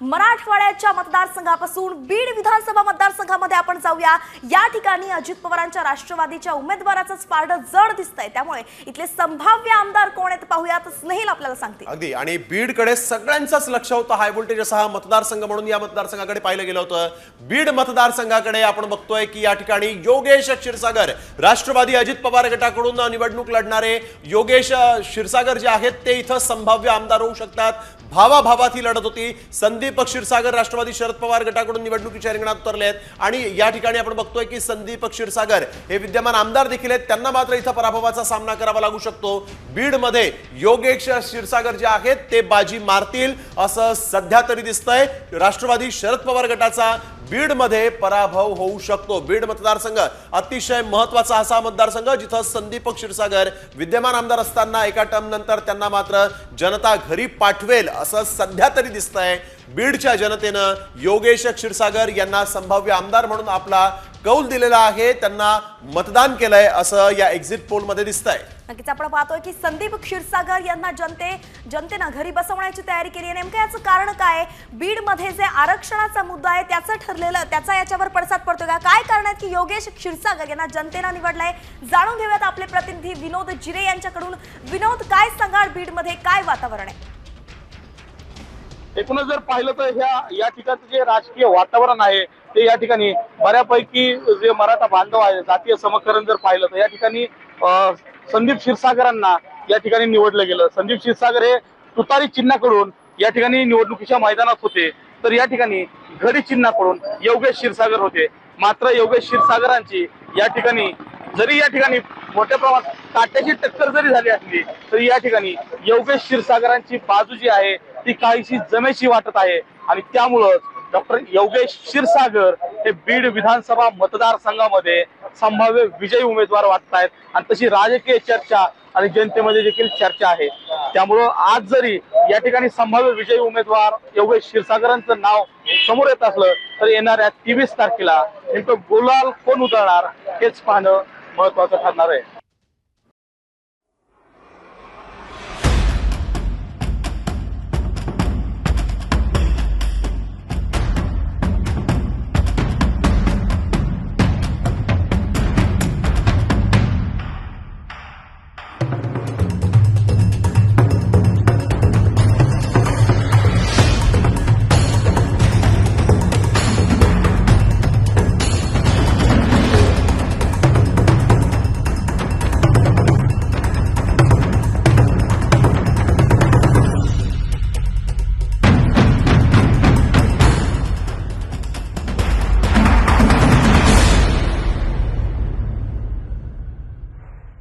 मराठवाड्याच्या मतदारसंघापासून बीड विधानसभा मतदारसंघामध्ये आपण जाऊया. या ठिकाणी अजित पवारांच्या राष्ट्रवादीच्या उमेदवाराचंच पारड जड दिसतंय. त्यामुळे इथले संभाव्य आमदार कोण आहेत पाहूयात. स्नेहिल आपल्याला सांगते अगदी. आणि बीडकडे सगळ्यांचंच लक्ष होतं हाय व्होल्टेज असा हा मतदारसंघ म्हणून या मतदारसंघाकडे पाहिलं गेलं होतं. बीड मतदारसंघाकडे आपण बघतोय की या ठिकाणी योगेश क्षीरसागर राष्ट्रवादी अजित पवार गटाकडून निवडणूक लढणारे योगेश क्षीरसागर जे आहेत ते इथं संभाव्य आमदार होऊ शकतात. भावाभावात ही लढत होती. संदीप क्षीरसागर राष्ट्रवादी शरद पवार गटाकडून निवडणुकीच्या रिंगणात उतरले आहेत. आणि या ठिकाणी आपण बघतोय की संदीप क्षीरसागर हे विद्यमान आमदार देखील आहेत. त्यांना मात्र इथं पराभवाचा सामना करावा लागू शकतो. बीडमध्ये योगेश क्षीरसागर जे आहेत ते बाजी मारतील असं सध्या तरी दिसतंय. राष्ट्रवादी शरद पवार गटाचा बीडमध्ये पराभव होऊ शकतो. बीड मतदारसंघ अतिशय महत्त्वाचा असा मतदारसंघ जिथं संदीप क्षीरसागर विद्यमान आमदार असताना एका टर्म नंतर त्यांना मात्र जनता घरी पाठवेल असं सध्या तरी दिसतंय. बीडच्या जनतेनं योगेश क्षीरसागर यांना संभाव्य आमदार म्हणून आपला कौल दिलेला आहे. त्यांना मतदान केलंय असं या एक्झिट पोलमध्ये दिसतंय. नक्कीच आपण पाहतोय की संदीप क्षीरसागर यांना जनते जनतेनं घरी बसवण्याची तयारी केली आहे. नेमकं याचं कारण काय बीडमध्ये जे आरक्षणाचा मुद्दा आहे त्याचं ठरलेलं त्याचा याच्यावर पडसाद पडतो का? काय कारण आहेत की योगेश क्षीरसागर यांना जनतेनं निवडलाय? जाणून घेऊयात आपले प्रतिनिधी विनोद जिरे यांच्याकडून. विनोद काय सांगाल बीडमध्ये? काय वातावरण आहे? एकूणच जर पाहिलं तर ह्या या ठिकाणचं जे राजकीय वातावरण आहे ते या ठिकाणी बऱ्यापैकी जे मराठा बांधव आहे जातीय समकरण जर पाहिलं तर या ठिकाणी अं, संदीप क्षीरसागरांना या ठिकाणी निवडलं गेलं. संदीप क्षीरसागर हे तुतारी चिन्हाकडून या ठिकाणी निवडणुकीच्या मैदानात होते. तर या ठिकाणी घडी चिन्हाकडून योगेश क्षीरसागर होते. मात्र योगेश क्षीरसागरांची या ठिकाणी जरी या ठिकाणी मोठ्या प्रमाणात काट्याची टक्कर जरी झाली असली तरी या ठिकाणी योगेश क्षीरसागरांची बाजू जी आहे ती काहीशी जमेशी वाटत आहे. आणि त्यामुळंच डॉक्टर योगेश क्षीरसागर हे बीड विधानसभा मतदारसंघामध्ये संभाव्य विजयी उमेदवार वाटत आहेत आणि तशी राजकीय चर्चा आणि जनतेमध्ये देखील चर्चा आहे. त्यामुळं आज जरी या ठिकाणी संभाव्य विजयी उमेदवार योगेश क्षीरसागरांचं नाव समोर येत असलं तर येणाऱ्या तेवीस तारखेला नेमकं गुलाल कोण उतरणार हेच पाहणं महत्वाचं ठरणार आहे.